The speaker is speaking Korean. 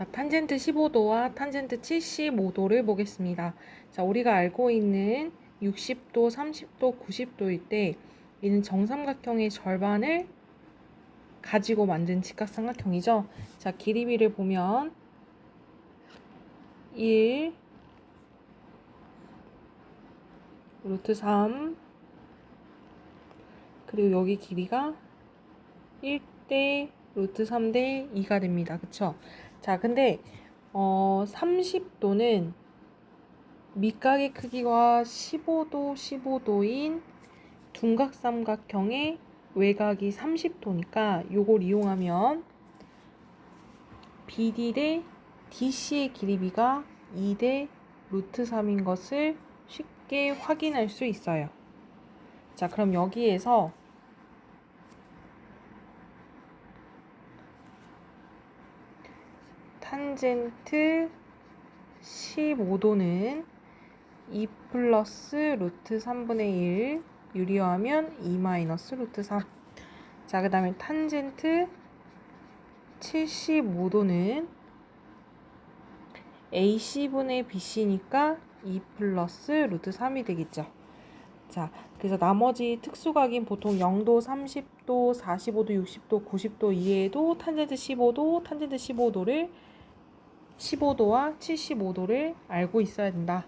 자, 탄젠트 15도와 탄젠트 75도를 보겠습니다. 자, 우리가 알고 있는 60도, 30도, 90도일 때 이는 정삼각형의 절반을 가지고 만든 직각삼각형이죠. 자, 길이비를 보면 1 루트 3 그리고 여기 길이가 1대 루트 3대 2가 됩니다. 그쵸? 자, 근데 어, 30도는 밑각의 크기가 15도, 15도인 둔각삼각형의 외곽이 30도니까 요걸 이용하면 BD 대 DC의 길이비가 2 대 루트 3인 것을 쉽게 확인할 수 있어요. 자, 그럼 여기에서 탄젠트 15도는 2 플러스 루트 3분의 1 유리화하면 2 마이너스 루트 3. 자, 그 다음에 탄젠트 75도는 AC분의 BC니까 2 플러스 루트 3이 되겠죠. 자, 그래서 나머지 특수각인 보통 0도, 30도, 45도, 60도, 90도 이외에도 탄젠트 15도, 탄젠트 15도를 15도와 75도를 알고 있어야 된다.